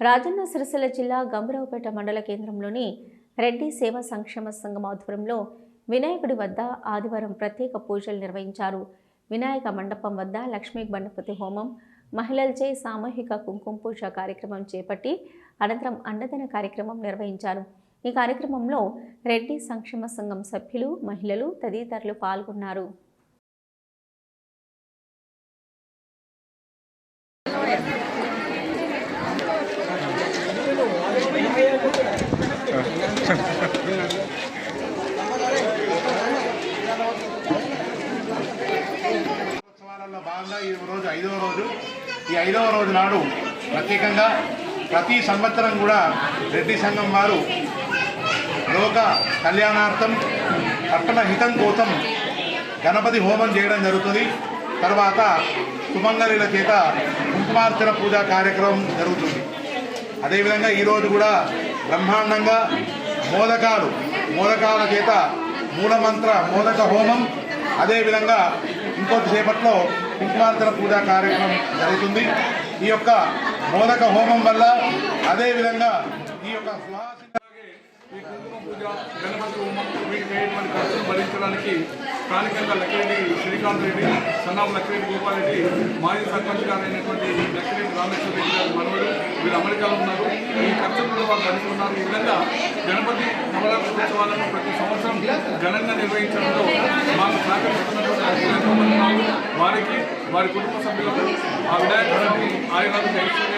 రాజన్న సిరిసిల్ల జిల్లా గంభరావుపేట మండల కేంద్రంలోని రెడ్డి సేవా సంక్షేమ సంఘం ఆధ్వర్యంలో వినాయకుడి వద్ద ఆదివారం ప్రత్యేక పూజలు నిర్వహించారు. వినాయక మండపం వద్ద లక్ష్మీ గణపతి హోమం మహిళలచే సామూహిక కుంకుమ పూజ కార్యక్రమం చేపట్టి అనంతరం అన్నదాన కార్యక్రమం నిర్వహించారు. ఈ కార్యక్రమంలో రెడ్డి సంక్షేమ సంఘం సభ్యులు మహిళలు తదితరులు పాల్గొన్నారు. ఉత్సవాలలో భాగంగా ఈ రోజు ఐదవ రోజు. ఈ ఐదవ రోజు నాడు ప్రత్యేకంగా ప్రతి సంవత్సరం కూడా రెడ్డి సంఘం వారు లోక కళ్యాణార్థం పట్టణ హితం కోసం గణపతి హోమం చేయడం జరుగుతుంది. తర్వాత సుమంగళిల చేత కుంకుమార్చన పూజా కార్యక్రమం జరుగుతుంది. అదేవిధంగా ఈరోజు కూడా బ్రహ్మాండంగా మోదకాలు మోదకాల చేత మూలమంత్ర మోదక హోమం. అదేవిధంగా ఇంకొద్ది సేపట్లో కుంకుమార్చన పూజా కార్యక్రమం జరుగుతుంది. ఈ యొక్క మోదక హోమం వల్ల అదేవిధంగా ఈ యొక్క ఈ కుంకుమ పూజ గణపతి హోమం వీటికి అయ్యేటువంటి ఖర్చులు భరించడానికి స్థానికంగా లక్కిరెడ్డి శ్రీకాంత్ రెడ్డి సన్నాం లక్కిరెడ్డి గోపాలరెడ్డి మాజీ సర్పంచ్ గారు అయినటువంటి లక్కిరెడ్డి రామేశ్వర రెడ్డి గారు మనవడు వీరు అమెరికాలో ఉన్నారు. ఈ ఖర్చులు కూడా వారు భరిస్తున్నారు ఈ విధంగా గణపతి ఉత్సవాలను ప్రతి సంవత్సరం ఘనంగా నిర్వహించడంలో మాకు సహకరిస్తున్నటువంటి వారికి వారి కుటుంబ సభ్యులకు ఆ వినాయక స్వామి ఆయుధాలు తెలుసు